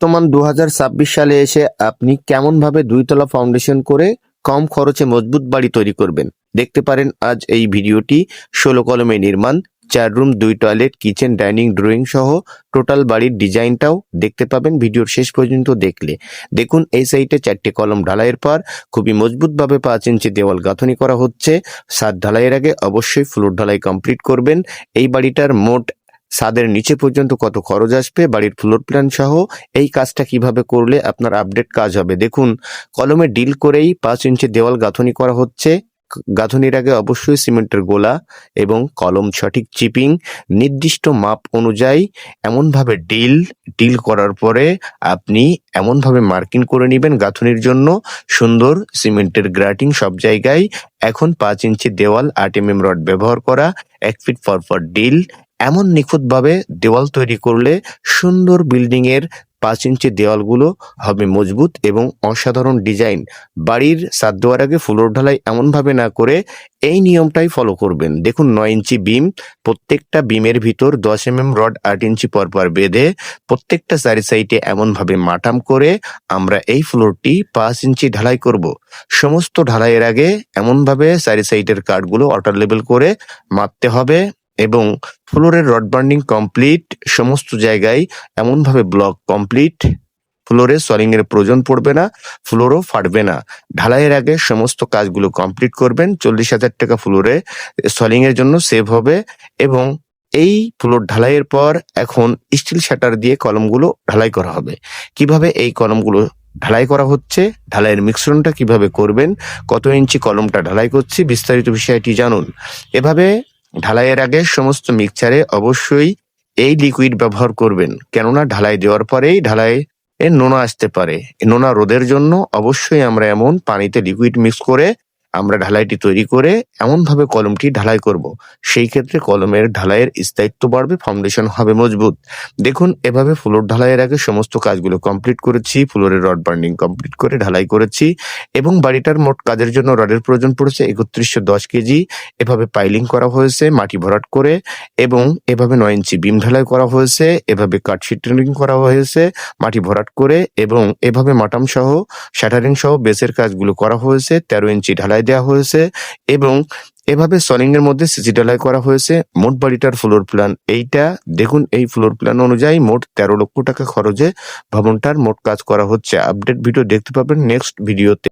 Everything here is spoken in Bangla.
বর্তমান দু হাজার ছাব্বিশ সালে এসে আপনি কেমনভাবে দুইতলা ফাউন্ডেশন করে কম খরচে মজবুত বাড়ি তৈরি করবেন? দেখতে পারেন আজ এই ভিডিওটি। ষোলো কলমে নির্মাণ, চার রুম, দুই টয়লেট কিচেন ডাইনিং ড্রয়িং সহ টোটাল বাড়ির ডিজাইনটাও দেখতে পাবেন ভিডিওর শেষ পর্যন্ত দেখলে। দেখুন, এই সাইটে চারটে কলম ঢালাইয়ের পর খুবই মজবুতভাবে পাঁচ ইঞ্চি দেওয়াল গাঁথনি করা হচ্ছে। সাত ঢালাইয়ের আগে অবশ্যই ফ্লোর ঢালাই কমপ্লিট করবেন। এই বাড়িটার মোট ছাদের নিচে পর্যন্ত কত খরচ আসবে, বাড়ির ফ্লোর প্ল্যান সহ এই কাজটা কীভাবে করলে আপনার আপডেট কাজ হবে? দেখুন, কলমে ডিল করেই পাঁচ ইঞ্চি দেওয়াল গাঁথনি করা হচ্ছে। গাঁথনির আগে অবশ্যই সিমেন্টের গোলা এবং কলম সঠিক চিপিং, নির্দিষ্ট মাপ অনুযায়ী এমনভাবে ডিল ডিল করার পরে আপনি এমনভাবে মার্কিং করে নেবেন গাঁথনির জন্য। সুন্দর সিমেন্টের গ্রাটিং সব জায়গায়। এখন পাঁচ ইঞ্চি দেওয়াল আট এম এম রড ব্যবহার করা, এক ফিট ফর ফর ডিল এমন নিখুঁতভাবে দেওয়াল তৈরি করলে সুন্দর বিল্ডিং এর পাঁচ ইঞ্চি দেওয়ালগুলো হবে মজবুত এবং অসাধারণ ডিজাইন। বাড়ির সাত দেওয়ার আগে ফ্লোর ঢালাই এমনভাবে না করে এই নিয়মটাই ফলো করবেন। দেখুন নয় ইঞ্চি বিম, প্রত্যেকটা বিমের ভিতর দশ এম এম রড আট ইঞ্চি পর পর বেঁধে প্রত্যেকটা চারি সাইডে এমনভাবে মাটাম করে আমরা এই ফ্লোরটি পাঁচ ইঞ্চি ঢালাই করব। সমস্ত ঢালাইয়ের আগে এমনভাবে চারি সাইডের কাঠগুলো অটার লেভেল করে মাপতে হবে। এবং ফ্লোরের রড বার্নিং কমপ্লিট, সমস্ত জায়গায় এমনভাবে ব্লক কমপ্লিট। ফ্লোরে সলিং এর প্রয়োজন পড়বে না, ফ্লোরও ফাটবে না। ঢালাইয়ের আগে সমস্ত কাজগুলো কমপ্লিট করবেন, চল্লিশ হাজার টাকা ফ্লোরে সলিং এর জন্য সেভ হবে এবং এই ফ্লোর ঢালাইয়ের পর এখন স্টিল শাটার দিয়ে কলমগুলো ঢালাই করা হবে। কীভাবে এই কলমগুলো ঢালাই করা হচ্ছে, ঢালাইয়ের মিশ্রণটা কীভাবে করবেন, কত ইঞ্চি কলমটা ঢালাই করছি বিস্তারিত বিষয়টি জানুন। এভাবে ঢালাইয়ের আগে সমস্ত মিক্সচারে অবশ্যই এই লিকুইড ব্যবহার করবেন। কেননা ঢালাই দেওয়ার পরেই ঢালাই এর নোনা আসতে পারে। নোনা রোদের জন্য অবশ্যই আমরা এমন পানিতে লিকুইড মিক্স করে আমরা ঢালাইটি তৈরি করে এমন ভাবে কলমটি ঢালাই করব। সেই ক্ষেত্রে কলমের ঢালাইয়ের স্থায়িত্ব বাড়বে ফাউন্ডেশন হবে মজবুত। দেখুন, এভাবে ফ্লোর ঢালাইয়ের আগে সমস্ত কাজগুলো কমপ্লিট করেছি, ফ্লোরের রড বার্নিং কমপ্লিট করে ঢালাই করেছি এবং বাড়িটার মোট কাজের জন্য রডের প্রয়োজন পড়েছে একত্রিশশো দশ কেজি। এভাবে পাইলিং করা হয়েছে, মাটি ভরাট করে এবং এভাবে নয় ইঞ্চি বিম ঢালাই করা হয়েছে, এভাবে কাঠ শিটারিং করা হয়েছে, মাটি ভরাট করে এবং এভাবে মাটাম সহ শ্যাটারিং সহ বেসের কাজগুলো করা হয়েছে, তেরো ইঞ্চি ঢালাই দেওয়া হয়েছে এবং এভাবে সলিং এর মধ্যে সিসি ঢালাই করা হয়েছে। মোট বাড়িটার ফ্লোর প্ল্যান এইটা। দেখুন, এই ফ্লোর প্ল্যান অনুযায়ী মোট তেরো লক্ষ টাকা খরচে ভবনটার মোট কাজ করা হচ্ছে। আপডেট ভিডিও দেখতে পাবেন নেক্সট ভিডিওতে